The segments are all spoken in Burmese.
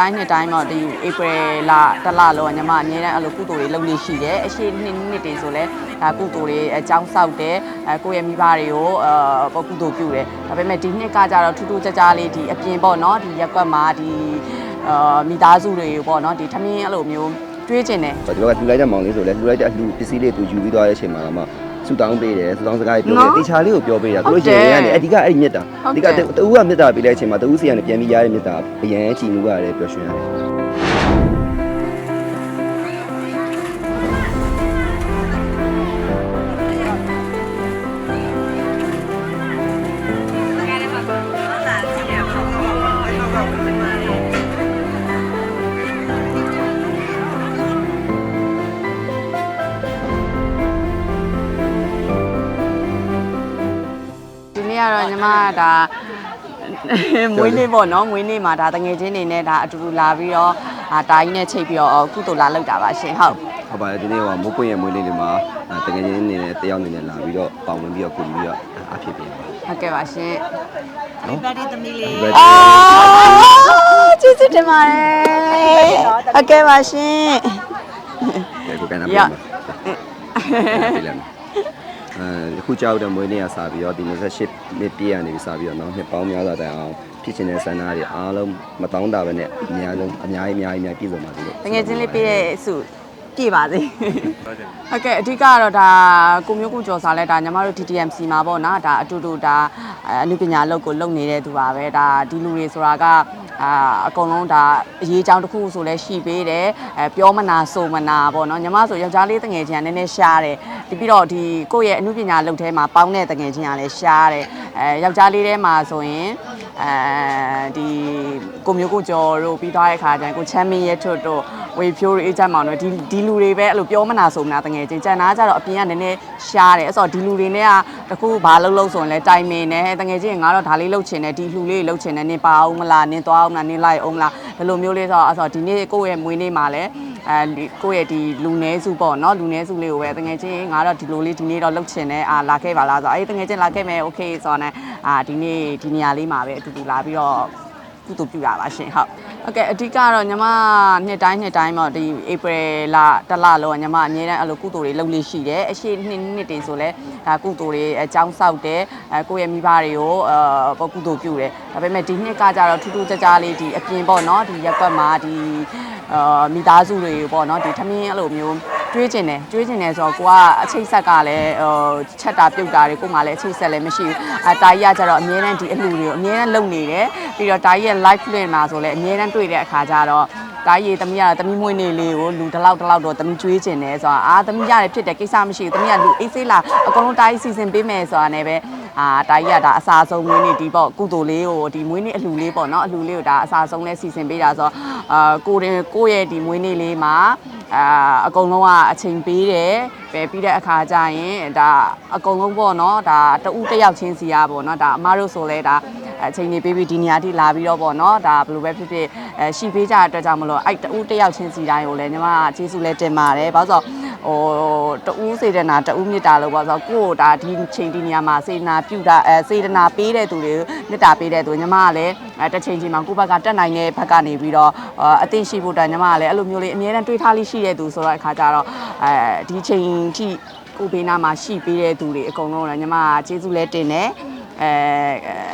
တိုင်းနှစ်တိုင်းတော့ဒီဧပြီလတစ်လလုံးကညီမအမြဲတမ်းအဲ့လိုကုသိုလ်တွေလုပ်နေရှိတယ်အရှိနှစ်နှစ်တွေဆိုလဲဒါကုသိုလ်တွေအကြောင်းဆောက်တယ်အဲကိုယ့်ရဲ့မိဘတွေကိုအဲကုသိုလ်ပြုတယ်ဒါပေမဲ့ဒီနှစ်ကကြတော့ထူးထူးခြားခြားလေးဒီအပြင်ပေါ့နော်ဒီရက်ကွက်မှာဒီအာမိသားစုတွေပေါ့နော်ဒီထမင်းအဲ့လိုမျိုးတွေးကျင်တယ်ဒီဘက်ကလှူလိုက်တဲ့မောင်လေးဆိုလဲလှူလိုက်တဲ့အလှူပစ္စည်းလေးသူယူပြီးသွားတဲ့အချိန်မှာမှ ဆူတောင်းပေးတယ်ဆူတောင်းစကားတွေပြောတယ်တေချာလေးကိုပြောပေးတာသူတို့ရှင်ရနေအဓိကအဲ့ဒီမြတ်တာအဓိကတူကမြတ်တာပေးတဲ့အချိန်မှာတူစီကနေပြန်ပြီးရတဲ့မြတ်တာအရင်ကြည်မှုရတယ်ပျော်ရွှင်ရတယ် မကဒါမွေးနေ့ပေါ့နော်မွေးနေ့မှာဒါတငယ်ချင်းတွေနဲ့ဒါအတူတူလာပြီးတော့အာတာကြီးနဲ့ချိတ်ပြီးတော့ကုသိုလ်လာလုပ်တာပါရှင်ဟုတ်ဟုတ်ပါတယ်ဒီနေ့ကမိုးပွင့်ရဲ့မွေးနေ့လေးမှာတကယ်ချင်းနေနဲ့တယောက်နေနဲ့လာပြီးတော့ပေါဝင်ပြီးတော့ကိုပြီးတော့အဖြစ်ပြင်ပါဟုတ်ကဲ့ပါရှင်နော် Happy birthday သမီးလေးအာကျေးဇူးတင်ပါတယ်ဟုတ်ကဲ့ပါရှင်ကိုကန်နာရပြန်ပါပြန်လာ အဲခုကြောက်တဲ့မွေးနေ့ကစပြီးတော့ဒီ28နှစ်ပြည့်ရနေပြီစပြီးတော့နောက်နှစ်ပေါင်းများစွာတိုင်အောင်ဖြစ်ချင်တဲ့ဆန္ဒတွေအားလုံးမတောင်းတာပဲနဲ့အများဆုံးအများကြီးအများကြီးအများပြည့်စုံပါစေလို့တငယ်ချင်းလေးပြည့်ရဲ့စုပြည့်ပါစေဟုတ်ကဲ့အဓိကကတော့ဒါကိုမျိုးကိုကျော်စာလဲဒါညီမတို့ TTMC မှာပေါ့နော်ဒါအတူတူဒါအနုပညာလုပ်ကိုလုပ်နေတဲ့သူပါပဲဒါဒီလူတွေဆိုတာက အာအကုန်လုံးဒါအရေးအကြောင်းတစ်ခုဆိုလဲရှိပေးတယ်အဲပြောမနာဆိုမနာပေါ့နော်ညီမဆိုယောက်ျားလေးတငယ်ချင်းကနည်းနည်းရှားတယ်ဒီပြီးတော့ဒီကိုယ့်ရဲ့အနုပညာလုပ်ထဲမှာပေါင်းတဲ့တငယ်ချင်းကလည်းရှားတယ်အဲယောက်ျားလေးထဲမှာဆိုရင်အဲဒီကိုမျိုးကိုကျော်တို့ပြီးသွားတဲ့ခါကျရင်ကိုချမ်းမင်းရဲထွတ်တို့ ဝေဖြိုးတို့အေးချမ်းမောင်တို့ဒီဒီလူတွေပဲအဲ့လိုပြောမနာဆိုမနာတငယ်ချင်းကျန်တာကကြတော့အပြင်ကနည်းနည်းရှားတယ်အဲ့ဆိုတော့ဒီလူတွေနဲ့ကတခုဘာလုပ်လို့ဆိုရင်လဲတိုင်မင်နဲ့တငယ်ချင်းငါတော့ဒါလေးလုပ်ချင်တယ်ဒီလူလေးလှုပ်ချင်တယ်နင်ပါအောင်မလားနင်သွားအောင်မလားနင်လိုက်အောင်မလားဒီလိုမျိုးလေးဆိုတော့အဲ့ဆိုတော့ဒီနေ့ကိုယ့်ရဲ့မွေးနေ့မှာလဲအဲကိုယ့်ရဲ့ဒီလူနည်းစုပေါ့နော်လူနည်းစုလေးကိုပဲတငယ်ချင်းငါတော့ဒီလိုလေးဒီနေ့တော့လှုပ်ချင်တယ်အာလာခဲ့ပါလားဆိုတော့အေးတငယ်ချင်းလာခဲ့မယ်โอเคဆိုတော့ねအာဒီနေ့ဒီနေရာလေးမှာပဲအတူတူလာပြီးတော့ ကုသိုလ်ပြုတာပါရှင်ဟုတ်ဟုတ်ကဲ့အဓိကတော့ညီမနှစ်တိုင်းနှစ်တိုင်းပေါ့ဒီဧပြီလတစ်လလုံးကညီမအမြဲတမ်းအဲ့လိုကုသိုလ်တွေလုပ်နေရှိတယ်အရှိနှစ်နှစ်တွေဆိုလဲဒါကုသိုလ်တွေအကြောင်းဆောက်တယ်အဲကိုယ့်ရဲ့မိဘတွေကိုအဲကုသိုလ်ပြုတယ်ဒါပေမဲ့ဒီနှစ်ကကြတော့ထူးထူးခြားခြားလေးဒီအပြင်ပေါ့နော်ဒီရက်ကွက်မှာဒီအာမိသားစုတွေပေါ့နော်ဒီထမင်းအဲ့လိုမျိုး တွေးကျင်တယ်တွေးကျင်တယ်ဆိုတော့ကိုကအချိတ်ဆက်ကလည်းဟိုချက်တာပြုတ်တာတွေကိုမှလည်းအချိတ်ဆက်လည်းမရှိဘူးအတာကြီးကကြတော့အမြဲတမ်းဒီအလှူတွေကိုအမြဲတမ်းလုပ်နေတယ်ပြီးတော့တာကြီးရဲ့ live လွှင့်မှာဆိုလည်းအမြဲတမ်းတွေ့တဲ့အခါကျတော့တာကြီးတမီးကတမီးမွေးနေ့လေးကိုလူတစ်လောက်တစ်လောက်တော့တမီးကျွေးကျင်တယ်ဆိုတော့အာတမီးရတယ်ဖြစ်တယ်ကိစ္စမရှိဘူးတမီးကလူအေးဆေးလာအကုန်လုံးတာကြီးစီစဉ်ပေးမယ်ဆိုတာနဲ့ပဲအာတာကြီးကဒါအစာဆုံးမွေးနေ့ဒီပေါ့ကုသိုလ်လေးကိုဒီမွေးနေ့အလှူလေးပေါ့နော်အလှူလေးကိုဒါအစာဆုံးလဲစီစဉ်ပေးတာဆိုတော့အာကိုရင်ကိုရဲ့ဒီမွေးနေ့လေးမှာ အာအကုန်လုံးကအချိန်ပေးတယ်ပဲပြီးတဲ့အခါကျရင်ဒါအကုန်လုံးပေါ့နော်ဒါတဦးတစ်ယောက်ချင်းစီရပေါ့နော်ဒါအမားတို့ဆိုလဲဒါအချိန်နေပေးပြီးဒီနေရာထိလာပြီးတော့ပေါ့နော်ဒါဘယ်လိုပဲဖြစ်ဖြစ်အဲရှိပေးကြတဲ့အတွက်ကြောင့်မလို့အဲ့တဦးတစ်ယောက်ချင်းစီတိုင်းကိုလည်းညီမကကျေးဇူးလဲတင်ပါတယ်ဘာလို့ဆို ဟိုတဦးစေတနာတဦးမေတ္တာလို့ပေါ့ဆိုတော့ကိုယ့်ကိုဒါဒီချိန်ဒီနေရာမှာစေတနာပြုတာအဲစေတနာပေးတဲ့သူတွေမေတ္တာပေးတဲ့သူညီမကလည်းအဲတစ်ချိန်ချိန်မှာကိုယ့်ဘက်ကတက်နိုင်တဲ့ဘက်ကနေပြီးတော့အသိရှိဖို့အတွက်ညီမကလည်းအဲ့လိုမျိုးလေးအများနဲ့တွေးထားလေးရှိတဲ့သူဆိုတော့အခါကျတော့အဲဒီချိန်ထိကိုဘေးနားမှာရှိပေးတဲ့သူတွေအကုန်လုံးလည်းညီမကကျေးဇူးလဲတင်တယ်အဲ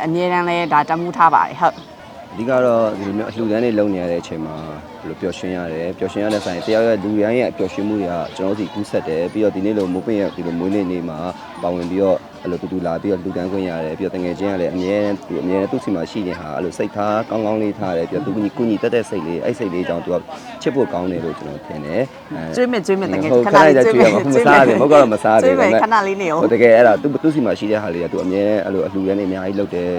အမြဲတမ်းလဲဒါတမှုထားပါတယ်ဟုတ်အ ဓိကတော့ဒီလိုမျိုးအလှူဒန်းတွေလုပ်နေရတဲ့အချိန်မှာဘယ်လိုပျော်ရွှင်ရတယ်ပျော်ရွှင်ရတဲ့ဆိုင်တယောက်ရဲ့လူတိုင်းရဲ့ပျော်ရွှင်မှုတွေကကျွန်တော်တို့စီကူးဆက်တယ်ပြီးတော့ဒီနေ့လိုမိုးပင်ရဲ့ဒီလိုမွေးနေ့နေ့မှာပါဝင်ပြီးတော့အဲ့လိုတူတူလာပြီးတော့လူဒန်းခွင့်ရတယ်ပြီးတော့တငယ်ချင်းကလည်းအမြဲသူအမြဲသူ့စီမှာရှိနေတာအဲ့လိုစိတ်ထားကောင်းကောင်းလေးထားတယ်ပြီးတော့သူကကုညီတက်တဲ့စိတ်လေးအဲ့စိတ်လေးကြောင့်သူကချစ်ဖို့ကောင်းတယ်လို့ကျွန်တော်ထင်တယ်အဲကျွေးမယ်ကျွေးမယ်တကယ်ဟုတ်ခခဏဏလေးလေးကျွေးကျွေးမယ်ရမှာမစားတယ်မဟုတ်ကတော့မစားတယ်ကျွေးမယ်ခဏလေးနေအောင်ဟိုတကယ်အဲ့ဒါသူသူ့စီမှာရှိတဲ့ဟာလေးကသူအမြဲအဲ့လိုအလှူရမ်းနေအများကြီးလုပ်တယ်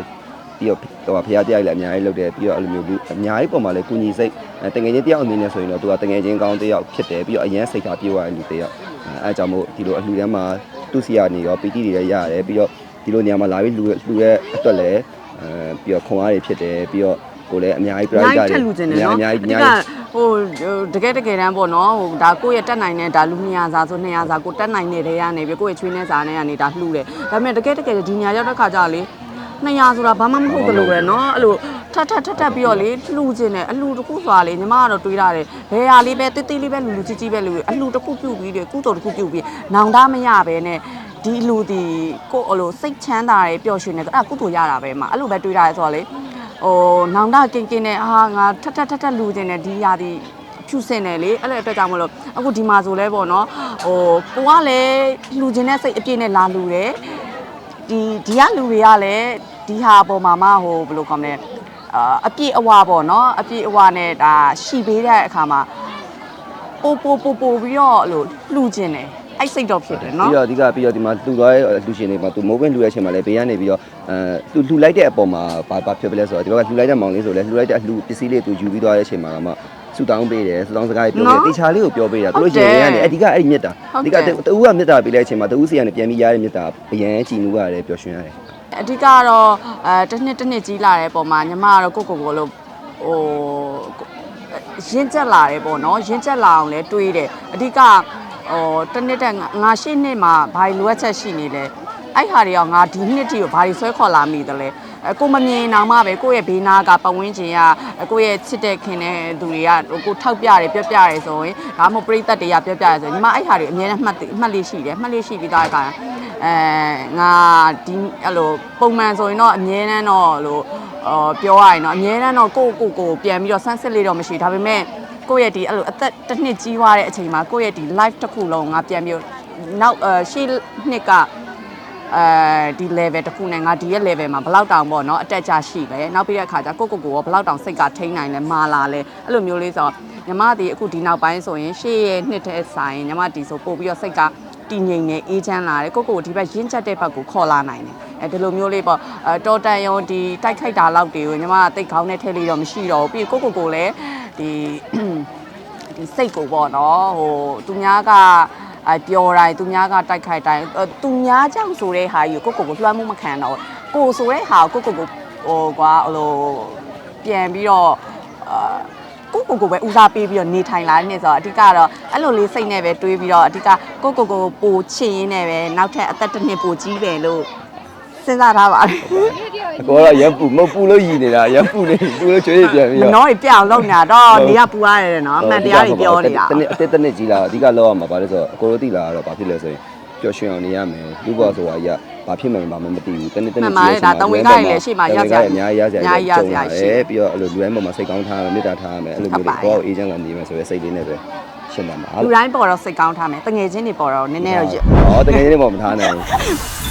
ပြီးတော့ဟိုဖရားတရားကြီးလည်းအများကြီးလုပ်တယ်ပြီးတော့အဲ့လိုမျိုးလူအများကြီးပုံမှာလည်းကုညီစိတ်တငယ်ချင်းတယောက်အနေနဲ့ဆိုရင်တော့သူကတငယ်ချင်းကောင်းတယောက်ဖြစ်တယ်ပြီးတော့အရန်စိတ်ထားပြေဝတဲ့လူတယောက်အဲအဲကြောင့်မို့ဒီလိုအလှူရမ်းမှာသူ့စီကနေရောပီတိတွေလည်းရတယ်ပြီးတော့ဒီလိုနေရာမှာလာပြီးလူလူရဲ့အတွက်လည်းအဲပြီးတော့ခွန်အားတွေဖြစ်တယ်ပြီးတော့ကိုလည်းအများကြီးပြိုအက်များကြကြီးတယ်ထက်လူကျင်တယ်နော်အများကြီးအအဓိများကကြီးဟိုတကယ်တကယ်တမ်းပေါ့နော်ဟိုဒါကိုယ့်ရဲ့တက်နိုင်တဲ့ဒါလူ200စာဆို200စာကိုတက်နိုင်တဲ့တဲကနေပြီးကိုယ့်ရဲ့ချွေးနေစာနဲ့ကနေဒါလှူတယ်ဒါပေမဲ့တကယ်တကယ်ဒီညာရောက်တဲ့ခါကျလေ 200ဆိုတာဘာမှမဟုတ်ဘူးလို့ပဲเนาะအဲ့လို ထပ်ထပ်ထပ်ထပ်ပြီးတော့လေလှူခြင်းနဲ့အလှူတစ်ခုဆိုတာလေညီမကတော့တွေးရတယ်ဘယ်ဟာလေးပဲတိတိလေးပဲလှူလှူကြီးကြီးပဲလှူအလှူတစ်ခုပြုတ်ပြီးတယ်ကုသိုလ်တစ်ခုပြုတ်ပြီးနောင်တမရပဲနဲ့ဒီအလှူဒီကိုအလိုစိတ်ချမ်းသာတယ်ပျော်ရွှင်တယ်အဲ့ဒါကုသိုလ်ရတာပဲမှာအဲ့လိုပဲတွေးရတယ်ဆိုတော့လေဟိုနောင်တကင်ကင်နဲ့အာငါထပ်ထပ်ထပ်ထပ်လှူခြင်းနဲ့ဒီရာဒီ ဖြူစင်တယ်လေအဲ့လိုအတွက်ကြောင့်မလို့အခုဒီမှာဆိုလဲပေါ့နော်ဟိုကိုကလည်းလှူခြင်းတဲ့စိတ်အပြည့်နဲ့လာလှူတယ်ဒီဒီကလူတွေကလည်း ဒီဟာပေါ်မှာမဟိုဘယ်လိုခေါ်မလဲအာအပြည့်အဝပေါ့နော်အပြည့်အဝနဲ့ဒါရှီပေးတဲ့အခါမှာပိုပိုပိုပိုပြီးတော့အဲ့လိုလှူခြင်းတယ်အဲ့စိတ်တော့ဖြစ်တယ်နော်ပြီးတော့အဓိကပြီးတော့ဒီမှာလှူသွားတဲ့လူရှင်တွေမှာသူမိုးပင်းလှူတဲ့အချိန်မှာလည်းဘေးကနေပြီးတော့အဲသူလှူလိုက်တဲ့အပေါ်မှာဘာဘာဖြစ်ပလဲဆိုတော့ဒီဘက်ကလှူလိုက်တဲ့မောင်လေးဆိုလည်းလှူလိုက်တဲ့အလှူပစ္စည်းလေးသူယူပြီးသွားတဲ့အချိန်မှာတော့မှဆူတောင်းပေးတယ်ဆူတောင်းစကားတွေပြောပေးတေချာလေးကိုပြောပေးတာသူတို့ရင်ရနေအဓိကအဲ့ဒီမြတ်တာအဓိကတူကမြတ်တာပေးလိုက်တဲ့အချိန်မှာတူစီကနေပြန်ပြီးရတဲ့မြတ်တာအရန်ကြည်နူးရတယ်ပျော်ရွှင်ရတယ် အဓိကတော့အဲတစ်နှစ်တစ်နှစ်ကြီးလာတဲ့ပုံမှာညီမကတော့ကိုကိုကိုလို့ဟိုရင့်ကျက်လာတယ်ပေါ့နော်ရင့်ကျက်လာအောင်လဲတွေးတယ်အဓိကဟိုတစ်နှစ်တက်ငါရှေ့နှစ်မှာဘာလိုအပ်ချက်ရှိနေလဲအဲ့ဟာတွေကငါဒီနှစ်ထိကိုဘာတွေဆွဲခေါ်လာမိတယ်လဲအဲကိုမမြင်အောင်မှပဲကိုယ့်ရဲ့ဘေးနာကပတ်ဝန်းကျင်ကကိုယ့်ရဲ့ချစ်တဲ့ခင်တဲ့သူတွေကကိုထောက်ပြတယ်ပြောပြတယ်ဆိုရင်ဒါမှမဟုတ်ပြိသက်တွေကပြောပြတယ်ဆိုရင်ညီမအဲ့ဟာတွေအများနဲ့မှတ်မှတ်လေးရှိတယ်မှတ်လေးရှိပြီးသားအခါ အဲငါဒီအဲ့လိုပုံမှန်ဆိုရင်တော့အမြဲတမ်းတော့လို့အော်ပြောရရင်တော့အမြဲတမ်းတော့ကိုယ့်ကိုယ်ကိုပြန်ပြီးတော့ဆန်းစစ်လေးတော့မရှိဒါပေမဲ့ကိုယ့်ရဲ့ဒီအဲ့လိုအသက်တစ်နှစ်ကြီးသွားတဲ့အချိန်မှာကိုယ့်ရဲ့ဒီ life တစ်ခုလုံးငါပြန်ပြီးနောက်အရှေ့နှစ်ကအဲဒီ level တစ်ခုနဲ့ငါဒီရဲ့ level မှာဘယ်လောက်တောင်ပေါ့နော်အတက်ကြရှိလဲနောက်ပြီးတဲ့အခါကျကိုကိုကိုရောဘယ်လောက်တောင်စိတ်ကထိန်းနိုင်လဲမာလာလဲအဲ့လိုမျိုးလေးဆိုတော့ညီမဒီအခုဒီနောက်ပိုင်းဆိုရင်ရှေ့ရဲ့နှစ်တဲ့ဆိုင်ညီမဒီဆိုပို့ပြီးတော့စိတ်က တည်ငြိမ်နေအေးချမ်းလာတယ်ကိုကိုကိုဒီဘက်ရင်းချက်တဲ့ဘက်ကိုခေါ်လာနိုင်တယ်အဲဒီလိုမျိုးလေးပေါ့အဲတော်တန်ရုံဒီတိုက်ခိုက်တာလောက်တွေကိုညီမကတိတ်ခေါင်းနဲ့ထည့်လေးတော့မရှိတော့ဘူးပြီးကိုကိုကိုလည်းဒီဒီစိတ်ကိုပေါ့နော်ဟိုသူများကအဲပျော်တိုင်းသူများကတိုက်ခိုက်တိုင်းအဲသူများကြောင့်ဆိုတဲ့ဟာကြီးကိုကိုကိုကိုလွှမ်းမှုမခံတော့ဘူးကိုဆိုတဲ့ဟာကိုကိုကိုကိုဟိုကွာဟိုလိုပြန်ပြီးတော့အာ ကိုကိုကိုပဲဦးစားပေးပြီးတော့နေထိုင်လာနေဆိုတော့အဓိကတော့အဲ့လိုလေးစိတ်နဲ့ပဲတွေးပြီးတော့အဓိကကိုကိုကိုပိုချင်ရင်းနဲ့ပဲနောက်ထပ်အသက်တစ်နှစ်ပိုကြီးပဲလို့စဉ်းစားထားပါတယ်အကောတော့ရန်ပူမဟုတ်ပူလို့ရည်နေတာရန်ပူနေပူလို့ချွေးပြန်ပြီးမတော့နှောတွေပြအောင်လုပ်နေတာတော့နေရပူရတယ်နော်အမှန်တရားတွေပြောနေတာတနေ့အတက်တနေ့ကြီးလာအဓိကလောက်ရမှာပါလဲဆိုတော့အကိုတို့သိလာတော့ဘာဖြစ်လဲဆိုရင် ပျော်ရွှင်အောင်နေရမယ်လူဘောဆိုတာကြီးကဘာဖြစ်မှန်းဘာမှမသိဘူးတနေ့တနေ့အများကြီးရစရာပြီးတော့အဲ့လိုလူတိုင်းပေါ်မှာစိတ်ကောင်းထားရမယ်မေတ္တာထားရမယ်အဲ့လိုမျိုးတွေဘောအေးချမ်းကနေမယ်ဆိုရယ်စိတ်လေးနဲ့ပဲရှင်းပါမှာလူတိုင်းပေါ်တော့စိတ်ကောင်းထားမယ်တငယ်ချင်းတွေပေါ်တော့နည်းနည်းတော့ရဟောတကယ်ကြီးပေါ်မထားနိုင်ဘူး